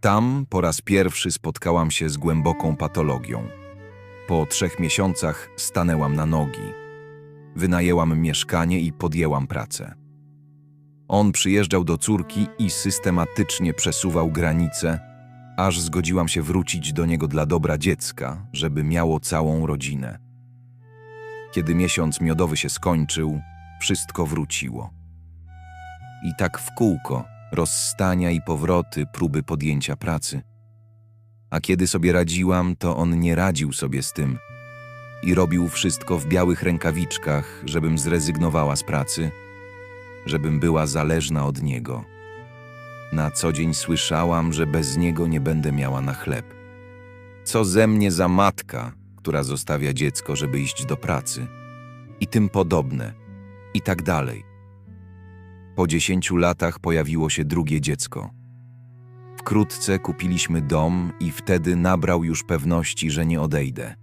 Tam po raz pierwszy spotkałam się z głęboką patologią. Po trzech miesiącach stanęłam na nogi. Wynajęłam mieszkanie i podjęłam pracę. On przyjeżdżał do córki i systematycznie przesuwał granice, aż zgodziłam się wrócić do niego dla dobra dziecka, żeby miało całą rodzinę. Kiedy miesiąc miodowy się skończył, wszystko wróciło. I tak w kółko, rozstania i powroty, próby podjęcia pracy. A kiedy sobie radziłam, to on nie radził sobie z tym i robił wszystko w białych rękawiczkach, żebym zrezygnowała z pracy, żebym była zależna od niego. Na co dzień słyszałam, że bez niego nie będę miała na chleb. Co ze mnie za matka, która zostawia dziecko, żeby iść do pracy? I tym podobne. I tak dalej. Po dziesięciu latach pojawiło się drugie dziecko. Wkrótce kupiliśmy dom i wtedy nabrał już pewności, że nie odejdę.